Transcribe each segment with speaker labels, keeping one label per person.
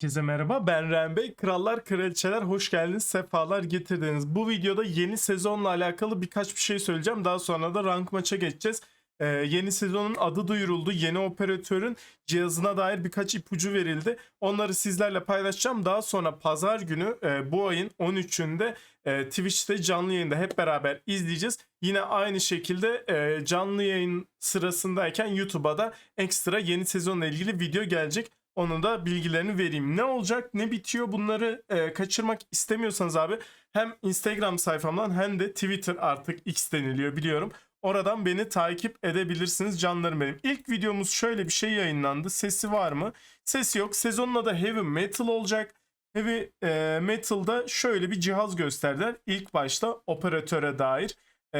Speaker 1: Herkese merhaba ben Ren Bey. Krallar Kraliçeler hoş geldiniz, sefalar getirdiniz. Bu videoda yeni sezonla alakalı birkaç bir şey söyleyeceğim. Daha sonra da rank maça geçeceğiz. Ee, yeni sezonun adı duyuruldu. Yeni operatörün cihazına dair birkaç ipucu verildi. Onları sizlerle paylaşacağım. Daha sonra pazar günü e, bu ayın 13'ünde e, Twitch'te canlı yayında hep beraber izleyeceğiz. Yine aynı şekilde e, canlı yayın sırasındayken YouTube'a da ekstra yeni sezonla ilgili video gelecek. Onun da bilgilerini vereyim. Ne olacak, ne bitiyor bunları e, kaçırmak istemiyorsanız abi hem Instagram sayfamdan hem de Twitter artık X deniliyor biliyorum. Oradan beni takip edebilirsiniz canlarım benim. İlk videomuz şöyle bir şey yayınlandı. Sesi var mı? Sesi yok. Sezonun adı Heavy Metal olacak. Heavy e, Metal'da şöyle bir cihaz gösterdiler. İlk başta operatöre dair. E,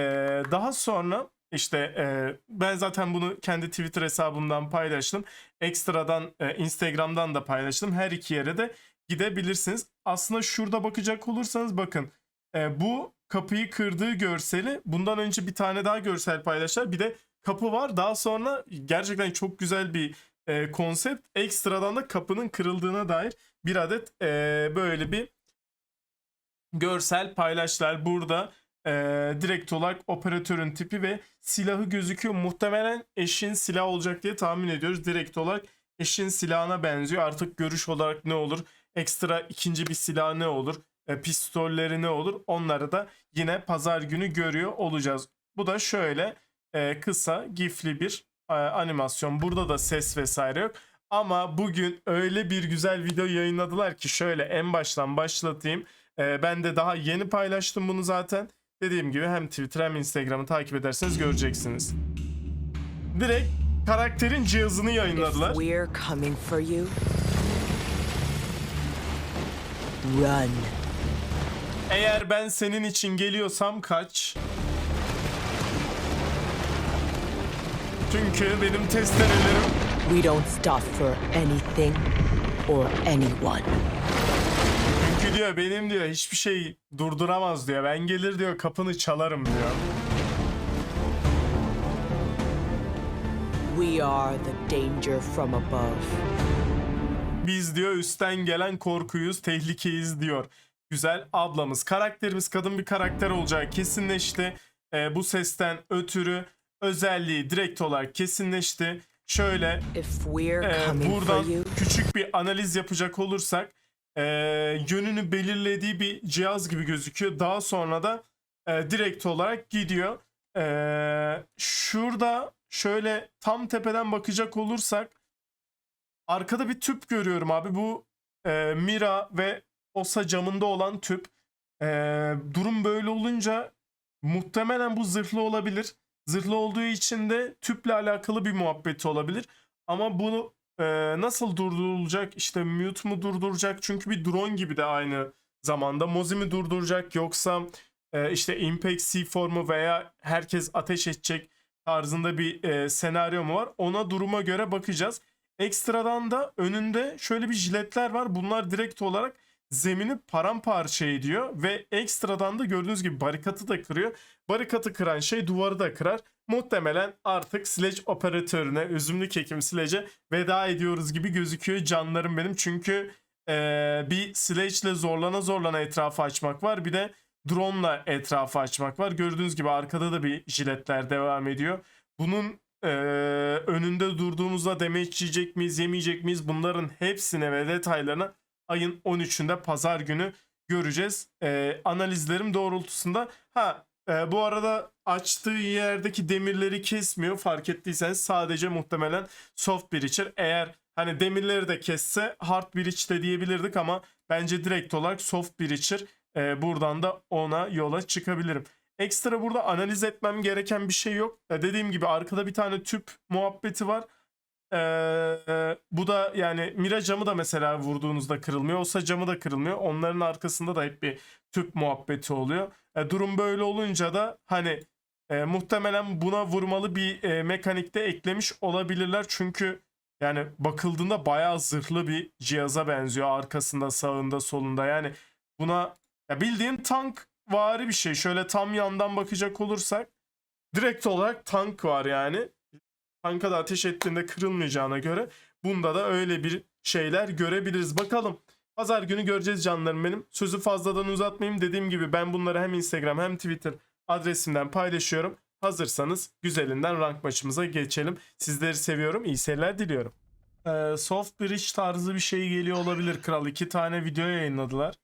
Speaker 1: daha sonra işte e, ben zaten bunu kendi Twitter hesabımdan paylaştım. Ekstradan e, Instagram'dan da paylaştım. Her iki yere de gidebilirsiniz. Aslında şurada bakacak olursanız bakın e, bu kapıyı kırdığı görseli bundan önce bir tane daha görsel paylaştılar. Bir de kapı var. Daha sonra gerçekten çok güzel bir e, konsept. Ekstradan da kapının kırıldığına dair bir adet e, böyle bir görsel paylaştılar. Burada e, direkt olarak operatörün tipi ve silahı gözüküyor. Muhtemelen eşin silah olacak diye tahmin ediyoruz. Direkt olarak eşin silahına benziyor. Artık görüş olarak ne olur? Ekstra ikinci bir silah ne olur? E, pistolleri ne olur? Onları da yine pazar günü görüyor olacağız. Bu da şöyle e, kısa gifli bir e, animasyon. Burada da ses vesaire yok. Ama bugün öyle bir güzel video yayınladılar ki şöyle en baştan başlatayım. E, ben de daha yeni paylaştım bunu zaten. Dediğim gibi hem Twitter hem Instagram'ı takip ederseniz göreceksiniz. Direkt karakterin cihazını yayınladılar.
Speaker 2: You, run.
Speaker 1: Eğer ben senin için geliyorsam kaç. Çünkü benim testerelerim
Speaker 2: We don't stop for anything or anyone.
Speaker 1: Çünkü diyor benim diyor hiçbir şey durduramaz diyor. Ben gelir diyor kapını çalarım diyor.
Speaker 2: We are the danger from above.
Speaker 1: Biz diyor üstten gelen korkuyuz, tehlikeyiz diyor. Güzel ablamız. Karakterimiz kadın bir karakter olacağı kesinleşti. Ee, bu sesten ötürü özelliği direkt olarak kesinleşti. Şöyle
Speaker 2: coming
Speaker 1: buradan küçük bir analiz yapacak olursak ee, yönünü belirlediği bir cihaz gibi gözüküyor. Daha sonra da ee, direkt olarak gidiyor. Ee, şurada şöyle tam tepeden bakacak olursak arkada bir tüp görüyorum abi. Bu ee, Mira ve Osa camında olan tüp. Ee, durum böyle olunca muhtemelen bu zırhlı olabilir. Zırhlı olduğu için de tüple alakalı bir muhabbeti olabilir. Ama bunu e, nasıl durdurulacak? İşte mute mu durduracak? Çünkü bir drone gibi de aynı zamanda. Mozi mi durduracak yoksa e, işte Impact C4 mu veya herkes ateş edecek tarzında bir e, senaryo mu var? Ona duruma göre bakacağız. Ekstradan da önünde şöyle bir jiletler var. Bunlar direkt olarak zemini paramparça ediyor ve ekstradan da gördüğünüz gibi barikatı da kırıyor. Barikatı kıran şey duvarı da kırar. Muhtemelen artık Sledge operatörüne, üzümlü kekim Sledge'e veda ediyoruz gibi gözüküyor canlarım benim. Çünkü eee, bir Sledge ile zorlana zorlana etrafı açmak var. Bir de drone ile etrafı açmak var. Gördüğünüz gibi arkada da bir jiletler devam ediyor. Bunun eee, önünde durduğumuzda damage yiyecek miyiz, yemeyecek miyiz? Bunların hepsine ve detaylarına ayın 13'ünde pazar günü göreceğiz. Ee, analizlerim doğrultusunda. Ha e, bu arada açtığı yerdeki demirleri kesmiyor. Fark ettiyseniz sadece muhtemelen soft breacher. Eğer hani demirleri de kesse hard breach de diyebilirdik ama bence direkt olarak soft breacher. Ee, buradan da ona yola çıkabilirim. Ekstra burada analiz etmem gereken bir şey yok. Ee, dediğim gibi arkada bir tane tüp muhabbeti var. Ee, bu da yani Mira camı da mesela vurduğunuzda kırılmıyor. Olsa camı da kırılmıyor. Onların arkasında da hep bir tüp muhabbeti oluyor. E, durum böyle olunca da hani e, muhtemelen buna vurmalı bir e, mekanikte eklemiş olabilirler. Çünkü yani bakıldığında bayağı zırhlı bir cihaza benziyor. Arkasında, sağında, solunda. Yani buna ya bildiğin tank vari bir şey. Şöyle tam yandan bakacak olursak direkt olarak tank var yani tanka da ateş ettiğinde kırılmayacağına göre bunda da öyle bir şeyler görebiliriz. Bakalım. Pazar günü göreceğiz canlarım benim. Sözü fazladan uzatmayayım. Dediğim gibi ben bunları hem Instagram hem Twitter adresimden paylaşıyorum. Hazırsanız güzelinden rank maçımıza geçelim. Sizleri seviyorum. İyi seyirler diliyorum. Ee, soft bridge tarzı bir şey geliyor olabilir kral. İki tane video yayınladılar.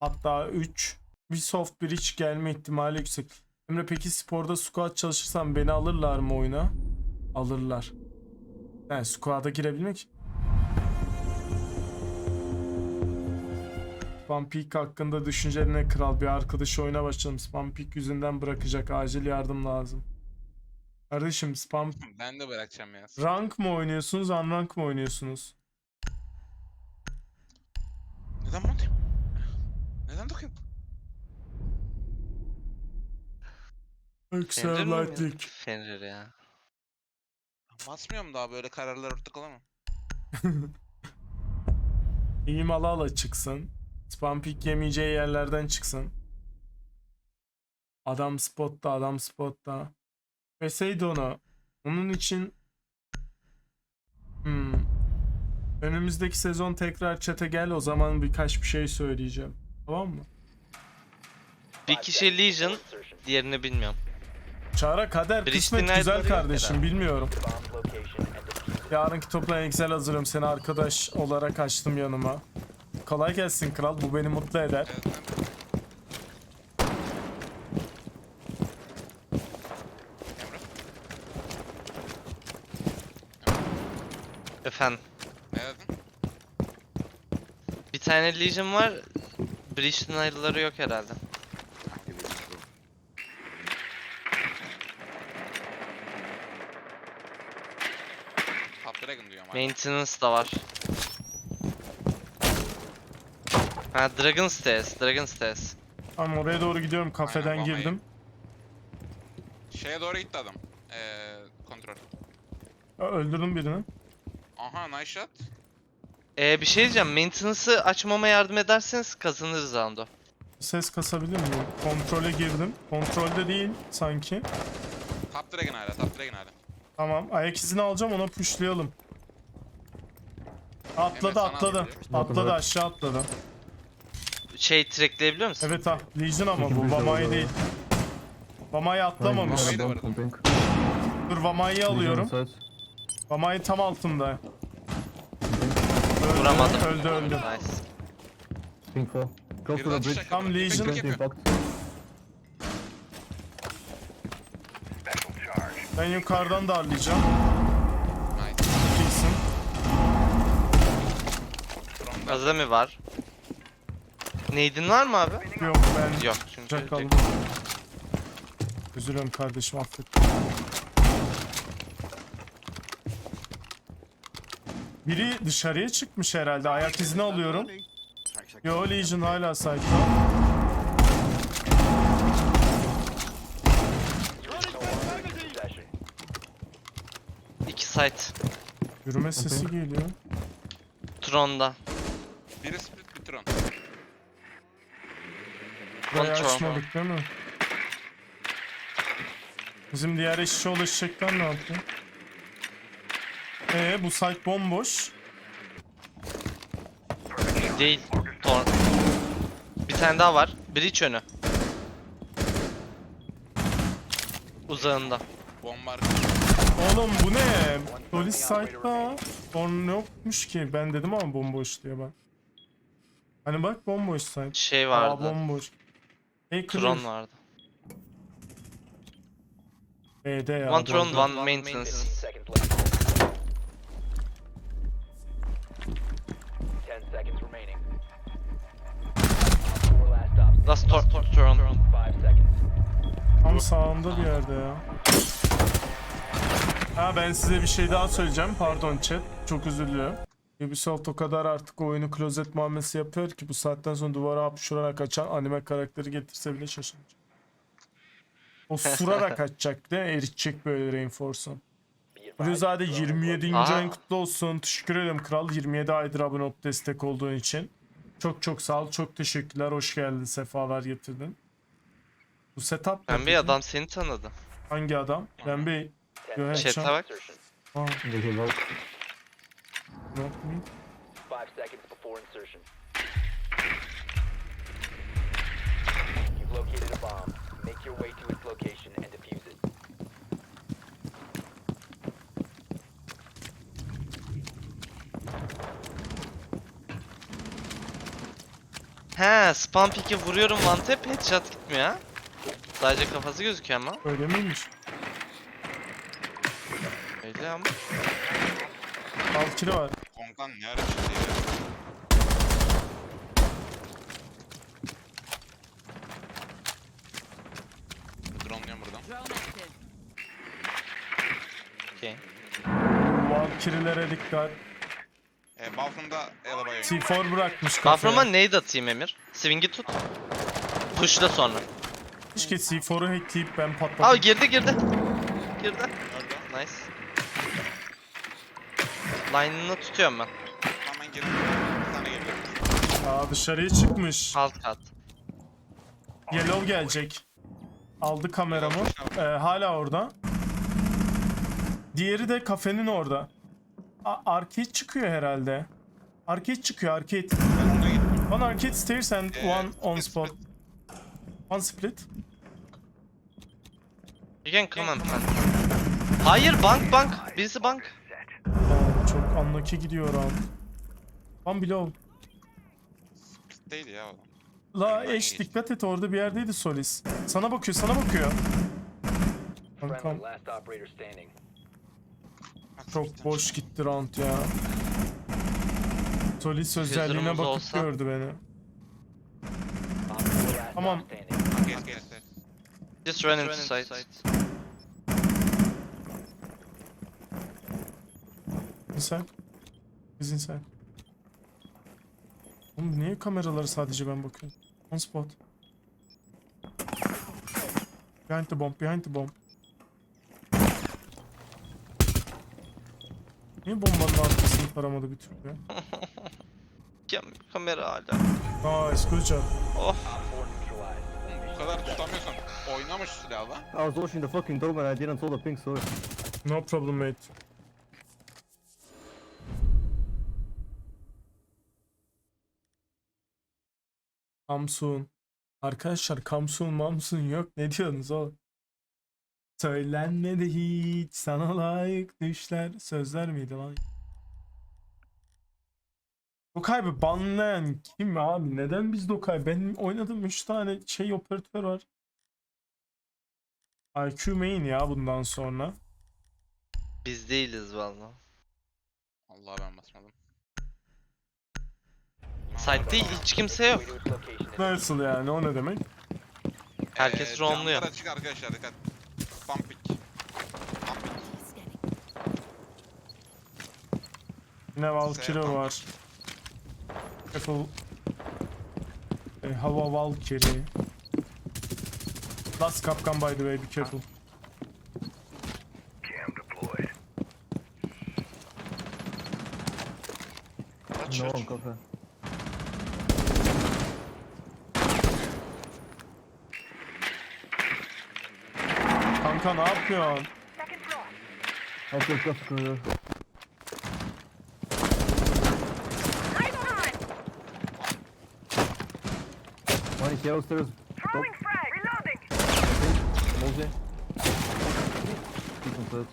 Speaker 1: Hatta 3. Bir soft bridge gelme ihtimali yüksek. Emre peki sporda squat çalışırsam beni alırlar mı oyuna? Alırlar. Yani squat'a girebilmek Spam Peak hakkında düşüncelerine kral bir arkadaşı oyuna başladım. Spam Peak yüzünden bırakacak. Acil yardım lazım. Kardeşim spam
Speaker 3: Ben de bırakacağım ya.
Speaker 1: rank mı oynuyorsunuz, unrank mı oynuyorsunuz?
Speaker 3: Neden montayım? Neden dokuyum?
Speaker 1: Öksel
Speaker 4: Fenrir ya.
Speaker 3: Basmıyorum daha böyle kararlar ortak olamam.
Speaker 1: İyim ala ala çıksın. Spam Peak yemeyeceği yerlerden çıksın. Adam spotta, adam spotta. Veseydi onu. Onun için Hmm. Önümüzdeki sezon tekrar chat'e gel o zaman birkaç bir şey söyleyeceğim. Tamam mı?
Speaker 4: Bir kişi Legion, diğerini bilmiyorum.
Speaker 1: Çağrı kader kısmet güzel kardeşim bilmiyorum. Yarınki toplan Excel hazırım seni arkadaş olarak açtım yanıma. Kolay gelsin kral bu beni mutlu eder.
Speaker 4: Efendim.
Speaker 3: ne dedin?
Speaker 4: Bir tane Legion var. Breach'in ayrıları yok herhalde. Maintenance da var. Ha Dragon Stairs, Dragon Stairs.
Speaker 1: Tamam oraya doğru gidiyorum kafeden
Speaker 3: vallahi.
Speaker 1: girdim.
Speaker 3: Şeye doğru gitti adam. Eee kontrol.
Speaker 1: Aa, Öldürdüm birini.
Speaker 3: Aha nice shot.
Speaker 4: Ee bir şey diyeceğim. Maintenance'ı açmama yardım ederseniz kazanırız round'u.
Speaker 1: Ses kasabilir miyim? Kontrole girdim. Kontrolde değil sanki.
Speaker 3: Top Dragon hala, Top Dragon hala.
Speaker 1: Tamam ayak izini alacağım ona pushlayalım. Atladı
Speaker 3: Emre, sana
Speaker 1: atladı.
Speaker 3: atıyor.
Speaker 1: Atladı aşağı atladı.
Speaker 4: Şey trackleyebiliyor musun?
Speaker 1: Evet ha Legion ama bu Vamai değil. Vamai atlamamış.
Speaker 3: Var.
Speaker 1: Dur Vamai'yi alıyorum. Vamai tam altımda. Öldü,
Speaker 4: Vuramadım.
Speaker 1: Öldü öldü.
Speaker 4: Nice.
Speaker 5: Pink 4. Go for the bridge.
Speaker 1: Tam Legion. Ben yukarıdan darlayacağım.
Speaker 3: Nice.
Speaker 4: Azami var. Neydin var mı abi?
Speaker 1: Yok ben
Speaker 4: Yok çünkü.
Speaker 1: Özür dilerim kardeşim affet. Biri dışarıya çıkmış herhalde. Ayak izini alıyorum. Yo Legion hala site'da.
Speaker 4: İki site.
Speaker 1: Yürüme sesi geliyor.
Speaker 4: Tron'da.
Speaker 3: Biri split bir tron.
Speaker 1: Burayı açmadık değil mi? Bizim diğer eşçi ulaşacaklar ne yaptı? Ee bu site bomboş.
Speaker 4: Değil. Tor. Bir tane daha var. Bridge önü. Uzağında.
Speaker 3: Bombar.
Speaker 1: Oğlum bu ne? Polis site'da sorun yokmuş ki. Ben dedim ama bomboş diye ben. Hani bak bomboş site.
Speaker 4: Şey
Speaker 1: Aa
Speaker 4: vardı.
Speaker 1: bomboş. Hey
Speaker 4: Tron vardı.
Speaker 1: B'de ya.
Speaker 4: One Tron, one maintenance.
Speaker 6: last
Speaker 4: Tron.
Speaker 6: Seconds.
Speaker 1: Tam sağımda bir yerde ya. Ha ben size bir şey daha söyleyeceğim. Pardon chat. Çok özür diliyorum. Ubisoft o kadar artık oyunu klozet muamelesi yapıyor ki bu saatten sonra duvara hapşurarak açan anime karakteri getirse bile şaşıracak. O surarak açacak değil mi? Eritecek böyle Reinforce'u. Gülüzade 27.
Speaker 4: Aa.
Speaker 1: ayın kutlu olsun. Teşekkür ederim kral. 27 aydır abone olup destek olduğun için. Çok çok sağ ol. Çok teşekkürler. Hoş geldin. Sefalar getirdin. Bu setup
Speaker 4: Ben bir adam seni tanıdı.
Speaker 1: Hangi adam? Ben bir
Speaker 4: Chat'e bak.
Speaker 1: Aa,
Speaker 5: There's a vault.
Speaker 1: yok mu?
Speaker 6: Five seconds before insertion. You've located a bomb. Make your way to its location and defuse it.
Speaker 4: He spam pick'i vuruyorum one tap headshot gitmiyor ha. Sadece kafası gözüküyor ama.
Speaker 1: Öyle miymiş?
Speaker 4: Öyle ama.
Speaker 1: Valkyrie var.
Speaker 3: Konkan ne ara çıktı ya? Drone'luyorum buradan.
Speaker 4: Okey.
Speaker 1: Valkyrie'lere dikkat.
Speaker 3: E, Balfrum'da Elaba'ya
Speaker 1: C4 bırakmış kafaya.
Speaker 4: Buffroom'a nade atayım Emir. Swing'i tut. Push'la sonra.
Speaker 1: Keşke C4'u hackleyip ben patladım.
Speaker 4: Abi girdi girdi. Girdi.
Speaker 3: Nerede?
Speaker 4: Nice. Line'ını tutuyorum ben.
Speaker 3: Tamam ben girdim. Bir tane geliyor.
Speaker 1: Aa dışarıya çıkmış.
Speaker 4: Alt kat.
Speaker 1: Yellow gelecek. Aldı kameramı. Ee, hala orada. Diğeri de kafenin orada. A- arcade çıkıyor herhalde. Arcade çıkıyor arcade.
Speaker 3: Ona.
Speaker 1: One arcade stairs and
Speaker 3: Ee,
Speaker 1: one on
Speaker 3: split,
Speaker 1: spot. One split.
Speaker 4: You can come plant. Hayır bank bank. Birisi bank.
Speaker 1: Çok unlucky gidiyor round. One below.
Speaker 3: Değildi ya o.
Speaker 1: La eş dikkat et orada bir yerdeydi Solis. Sana bakıyor sana bakıyor. Kankam çok boş gitti round ya. Solis özelliğine bakıp
Speaker 4: olsa-
Speaker 1: gördü beni. Tamam.
Speaker 3: geç geç.
Speaker 4: Just run into
Speaker 1: Inside. Biz inside. Oğlum niye kameraları sadece ben bakıyorum? On spot. Behind the bomb, behind the bomb. Niye bombanın arkasını taramadı bir türlü?
Speaker 4: Kam- Kamera hala.
Speaker 1: Nice, good job.
Speaker 4: Oh.
Speaker 3: Bu kadar tutamıyorsan oynamış silahla.
Speaker 5: I was watching the fucking dome and I didn't saw the ping, sorry.
Speaker 1: No problem mate. Kamsun. Arkadaşlar Kamsun Mamsun yok. Ne diyorsunuz oğlum? Söylenmedi hiç sana layık düşler. Sözler miydi lan? Dokay bir banlayan kim abi? Neden biz Dokay? Benim oynadığım 3 tane şey operatör var. IQ main ya bundan sonra.
Speaker 4: Biz değiliz valla.
Speaker 3: Allah ben basmadım.
Speaker 4: Site'de hiç kimse yok.
Speaker 1: Nasıl yani o ne demek?
Speaker 4: Herkes
Speaker 3: Ee,
Speaker 4: roamluyor.
Speaker 3: camlar açık arkadaşlar dikkat. Pump pick. Pump pick.
Speaker 1: Yine Valkyrie
Speaker 3: Sevmem.
Speaker 1: var. Careful. E, hava Valkyrie. Last kapkan by the way be careful.
Speaker 3: Aç
Speaker 5: No
Speaker 3: aç.
Speaker 1: Kanka ne yapıyorsun?
Speaker 5: Take off corridor. One is yellow stairs. Top. Mosey. Keep on flat.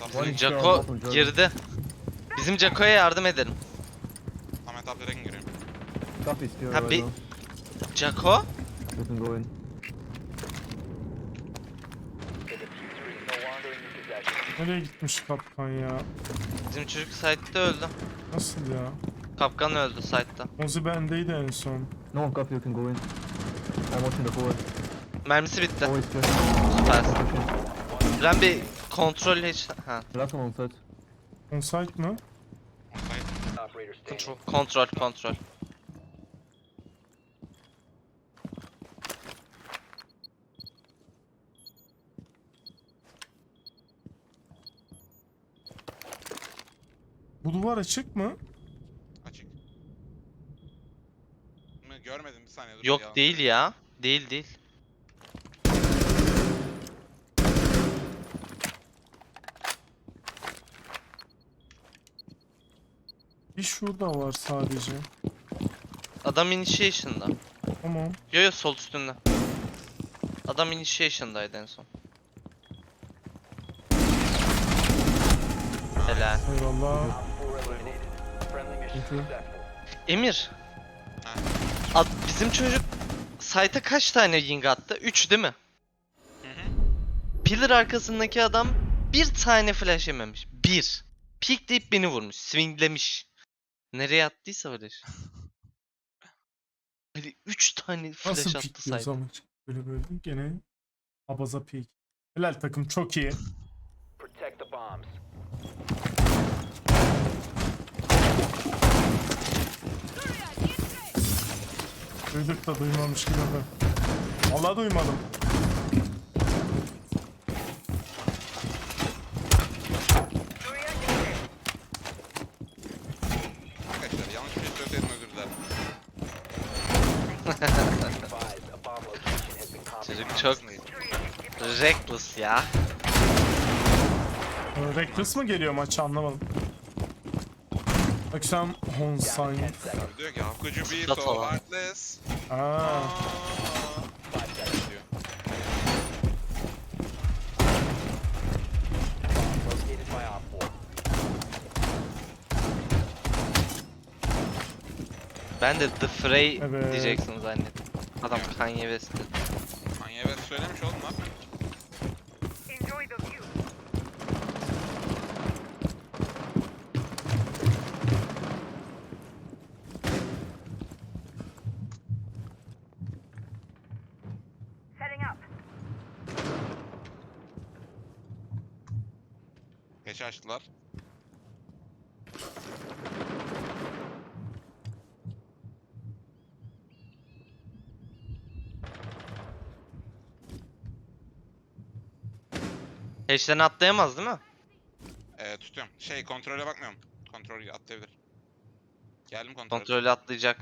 Speaker 3: Tamam,
Speaker 5: One is
Speaker 4: Jacko
Speaker 5: bottom, Jordan.
Speaker 4: girdi. Bizim Jacko'ya yardım edelim.
Speaker 3: Ahmet abi direkt giriyorum.
Speaker 5: Cup is here
Speaker 4: Ha,
Speaker 5: right
Speaker 4: bir-
Speaker 5: now.
Speaker 4: Jacko?
Speaker 5: You can go in.
Speaker 6: the diffuser is no longer in your possession.
Speaker 1: Nereye gitmiş kapkan ya?
Speaker 4: Bizim çocuk site'de öldü.
Speaker 1: Nasıl ya?
Speaker 4: Kapkan öldü site'da.
Speaker 1: Mozi bendeydi en son.
Speaker 5: No one cup, you can go in. I'm watching the forward.
Speaker 4: Mermisi bitti.
Speaker 5: Always clear.
Speaker 4: Süper.
Speaker 5: Pushing.
Speaker 4: Ben bir kontrol hiç... Ha.
Speaker 5: Last one on site.
Speaker 1: On site
Speaker 6: standing.
Speaker 4: Kontrol kontrol.
Speaker 1: Bu duvar açık mı?
Speaker 3: Açık. Mı görmedim bir saniye dur.
Speaker 4: Yok
Speaker 3: yalan
Speaker 4: değil ya. Değil değil.
Speaker 1: Bir şurada var sadece.
Speaker 4: Adam initiation'da.
Speaker 1: Tamam.
Speaker 4: Yo yo sol üstünde. Adam initiation'daydı en son. Helal.
Speaker 1: Eyvallah.
Speaker 6: Op 4 eliminated. Friendly mission
Speaker 1: Thank you.
Speaker 6: successful.
Speaker 4: Emir.
Speaker 3: Ha.
Speaker 4: Ad, bizim çocuk site'a kaç tane ying attı? 3 değil mi?
Speaker 3: Hı hı.
Speaker 4: Pillar arkasındaki adam bir tane flash yememiş. Bir. Peekleyip beni vurmuş. Swinglemiş. Nereye attıysa flash. Hani 3 tane flash
Speaker 1: Nasıl
Speaker 4: attı site.
Speaker 1: ama böyle böyle gene abaza pik. Helal takım çok iyi.
Speaker 6: Protect the bombs.
Speaker 1: Duyduk da duymamış gibi de. Vallahi duymadım.
Speaker 3: Arkadaşlar yanlış bir şey söyleseydim özür dilerim.
Speaker 4: Çocuk çok reckless ya.
Speaker 1: Reckless mı geliyor maçı anlamadım. Akşam Honsain.
Speaker 6: 10 seconds.
Speaker 3: Diyor ki how could you be
Speaker 4: Shut
Speaker 3: so heartless?
Speaker 1: Aa,
Speaker 3: Aa.
Speaker 6: 5 seconds.
Speaker 3: diyor.
Speaker 6: Bomb located by Op 4.
Speaker 4: Ben de The Fray
Speaker 1: Evet.
Speaker 4: diyeceksin zannettim. Adam Kanye West dedi.
Speaker 3: Kanye West söylemiş oğlum lan. Açtılar.
Speaker 4: Hatch'ten atlayamaz değil mi?
Speaker 3: Ee, tutuyorum. Şey kontrole bakmıyorum. Kontrol atlayabilir. Geldim kontrol.
Speaker 4: Kontrolü atlayacak.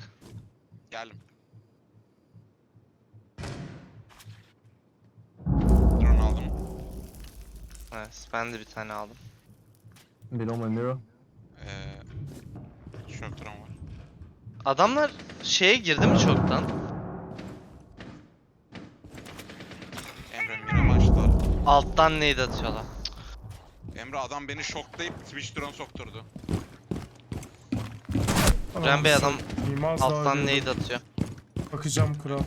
Speaker 3: Geldim. Drone aldım.
Speaker 4: Evet, ben de bir tane aldım.
Speaker 5: Below my mirror.
Speaker 3: Ee, drone var.
Speaker 4: Adamlar şeye girdi mi çoktan?
Speaker 3: Emre mira açtılar.
Speaker 4: Alttan nade atıyorlar.
Speaker 3: Emre adam beni şoklayıp Twitch drone sokturdu.
Speaker 4: Ren Bey adam
Speaker 1: İmaz daha
Speaker 4: alttan nade atıyor.
Speaker 1: Bakacağım kral.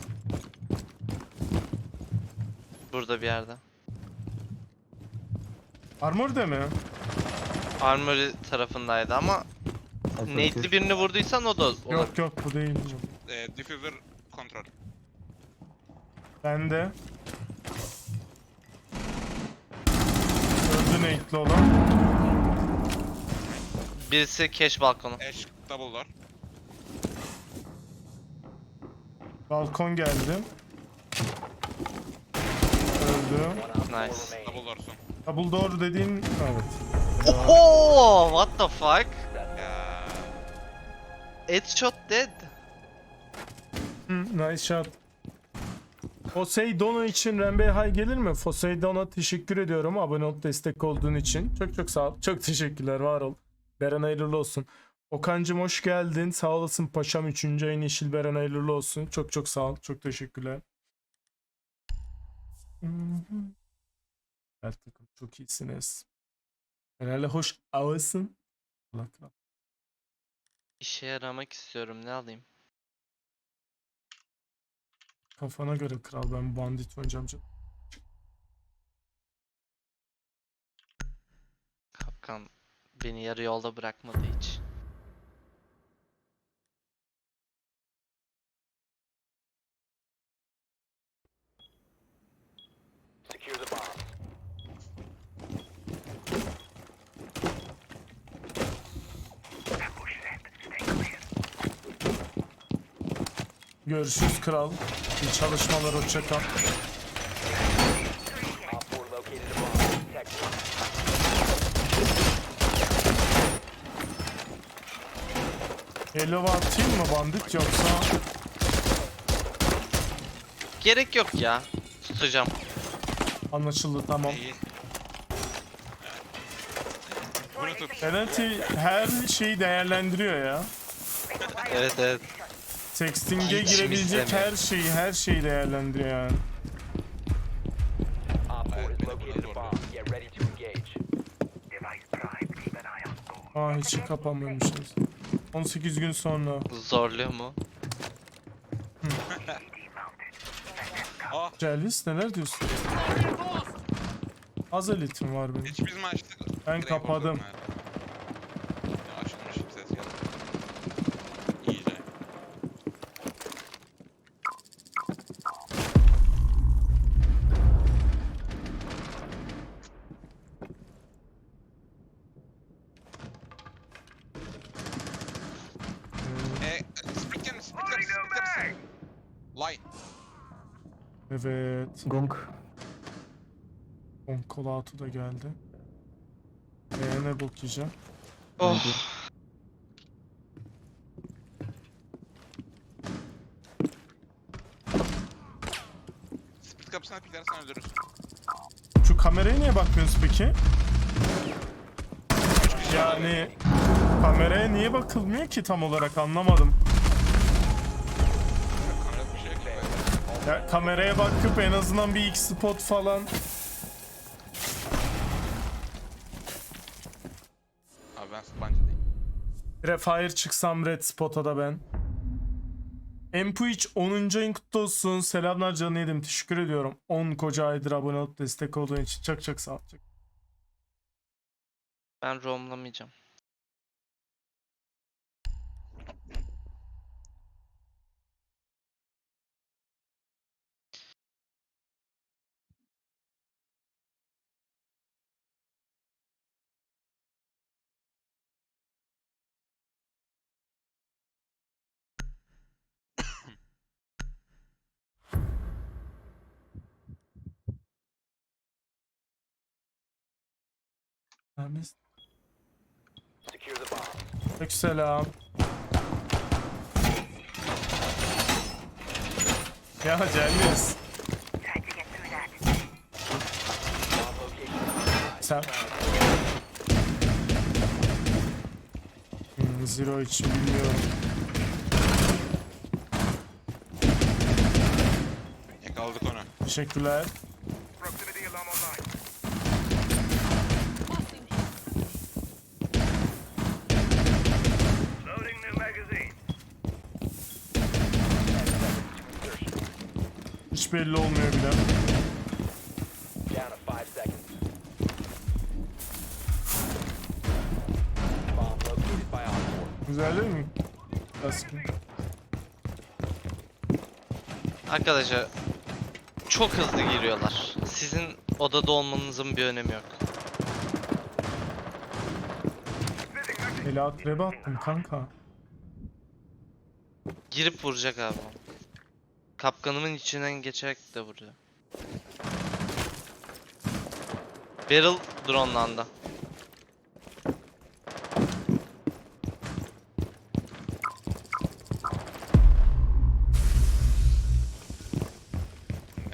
Speaker 4: Burada bir yerde.
Speaker 1: Armor de mi?
Speaker 4: Armory tarafındaydı ama nade'li
Speaker 5: push.
Speaker 4: birini vurduysan o da olur.
Speaker 1: Yok yok bu değil.
Speaker 3: Ee, diffuser kontrol.
Speaker 1: Ben de. Öldü nate'li olan.
Speaker 4: Birisi cash balkonu.
Speaker 3: Ash double door.
Speaker 1: Balkon geldi. Öldü.
Speaker 6: One Op 4
Speaker 4: Nice.
Speaker 3: Double
Speaker 1: door dediğin evet.
Speaker 4: Oho! What the fuck?
Speaker 3: Ya.
Speaker 4: Headshot dead.
Speaker 1: Nice shot. Poseidon'a için Rembe Hay gelir mi? Poseidon'a teşekkür ediyorum abone olup destek olduğun için. Çok çok sağ ol. Çok teşekkürler var ol. Beren hayırlı olsun. Okan'cım hoş geldin. Sağ olasın paşam 3. ayın yeşil Beren hayırlı olsun. Çok çok sağ ol. Çok teşekkürler. Her takım çok iyisiniz. Herhalde hoş ağısın. Allah kral.
Speaker 4: İşe yaramak istiyorum ne alayım?
Speaker 1: Kafana göre kral ben bandit oynayacağım. canım.
Speaker 4: Kapkan beni yarı yolda bırakmadı hiç.
Speaker 6: Secure the bombs.
Speaker 1: Görüşürüz kral. İyi çalışmalar hoşça kal.
Speaker 6: Op 4 located a bomb. Protect it.
Speaker 1: Elova atayım mı bandit yoksa
Speaker 4: Gerek yok ya. Tutacağım.
Speaker 1: anlaşıldı tamam.
Speaker 3: İyi.
Speaker 1: Penalty her şeyi değerlendiriyor ya.
Speaker 4: Evet evet.
Speaker 1: Sexting'e
Speaker 4: Hiç
Speaker 1: girebilecek
Speaker 4: istemiyor?
Speaker 1: her şeyi, her şeyi değerlendiriyor yani.
Speaker 6: Op 4
Speaker 3: Evet,
Speaker 6: has
Speaker 3: beni
Speaker 6: located
Speaker 3: burada
Speaker 6: a bomb. Get ready to engage.
Speaker 1: Aa hiç kapanmamışız. 18 gün sonra.
Speaker 4: Zorluyor mu?
Speaker 3: Ah
Speaker 1: Celis neler diyorsun? Az elitim var benim.
Speaker 3: hiç biz mi açtık?
Speaker 1: Ben
Speaker 3: Direkt
Speaker 1: kapadım.
Speaker 3: Ya
Speaker 1: Evet.
Speaker 5: Gong.
Speaker 1: Onkolatu da geldi. Ee, ne bok yiyeceğim?
Speaker 4: Oh.
Speaker 3: Split kapısına piklersen öldürürüz.
Speaker 1: Şu kameraya niye bakmıyorsunuz peki? Yani kameraya niye bakılmıyor ki tam olarak anlamadım. Ya kameraya bakıp en azından bir X spot falan.
Speaker 3: Abi ben Spancı'dayım.
Speaker 1: Refire çıksam red spot'a da ben. Empuiç 10. ayın kutlu olsun. Selamlar canı yedim. Teşekkür ediyorum. 10 koca aydır abone olup destek olduğun için çok çok sağ ol. Çok-
Speaker 4: Ben romlamayacağım.
Speaker 6: The bomb.
Speaker 1: Aleykümselam. Ya Cengiz. Sen... Hmm, zero için bilmiyorum.
Speaker 3: Yakaladık onu.
Speaker 1: Teşekkürler. Hiç belli olmuyor bile.
Speaker 6: Down to 5 seconds. Bomb located by Op 4.
Speaker 1: Güzel değil mi? Baskın.
Speaker 4: Arkadaşlar çok hızlı giriyorlar. Sizin odada olmanızın bir önemi yok.
Speaker 1: Ela trebe attım kanka.
Speaker 4: Girip vuracak abi. Kapkanımın içinden geçerek de vuruyor. Barrel dronelandı.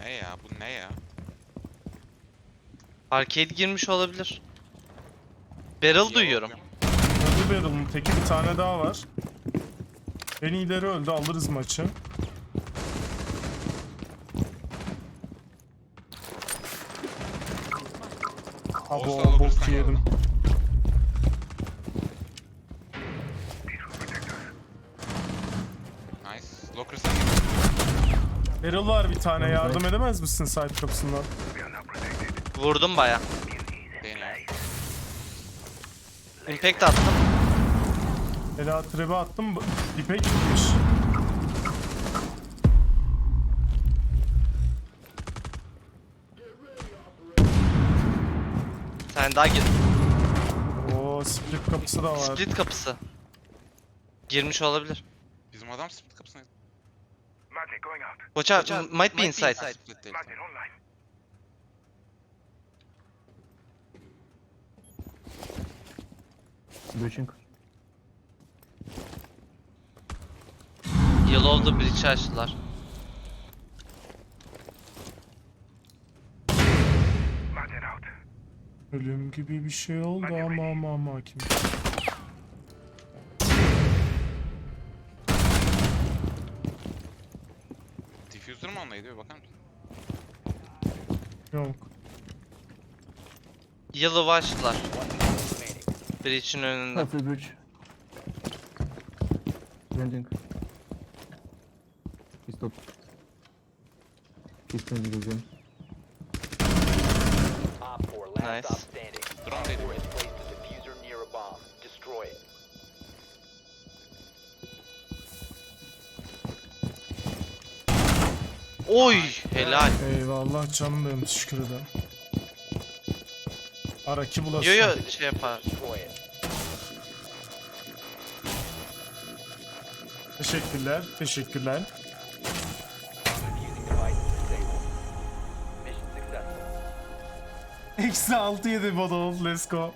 Speaker 3: Ne ya bu ne ya?
Speaker 4: Arcade girmiş olabilir. Barrel duyuyorum.
Speaker 1: Öldü Barrel'ın teki bir tane daha var. En iyileri öldü alırız maçı.
Speaker 3: Alırız
Speaker 1: bok yedim.
Speaker 3: Nice. Locker sen
Speaker 1: Barrel var bir tane yardım edemez misin side kapısından?
Speaker 4: Vurdum baya.
Speaker 3: deniyor.
Speaker 4: Impact attım.
Speaker 1: Ela trebe attım. Dipe gitmiş.
Speaker 4: Sen daha gir.
Speaker 1: Oo split kapısı da var.
Speaker 4: Split kapısı. Girmiş olabilir.
Speaker 3: Bizim adam split kapısına...
Speaker 7: Out.
Speaker 4: Watch out, might be inside.
Speaker 3: Split değil.
Speaker 5: Breaching.
Speaker 4: Yellow'da bridge açtılar.
Speaker 7: Magnet out.
Speaker 1: Ölüm gibi bir şey oldu ama ama ama hakim.
Speaker 3: Diffuser mı ondaydı bir bakar mısın?
Speaker 1: Yok.
Speaker 4: Yılı başlar. Breach'in önünde.
Speaker 5: The bridge. Changing. He stopped. He's changing again.
Speaker 6: Op 4, last
Speaker 4: Nice.
Speaker 6: stop standing.
Speaker 3: Drone
Speaker 6: Op
Speaker 3: değil.
Speaker 6: 4 has placed a diffuser near a it.
Speaker 4: Oy helal.
Speaker 1: Eyvallah canım benim teşekkür ederim. Araki bulasın.
Speaker 4: Yo yo şey yapar.
Speaker 1: Teşekkürler. Teşekkürler. Eksi 6 yedi Bodol. Let's go.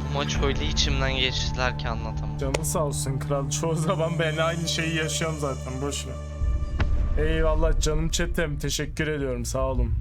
Speaker 4: Bu maç öyle içimden geçtiler ki anlatamam.
Speaker 1: Canın sağ olsun kral. Çoğu zaman ben aynı şeyi yaşıyorum zaten. Boş ver. Eyvallah canım çetem. Teşekkür ediyorum. Sağ olun.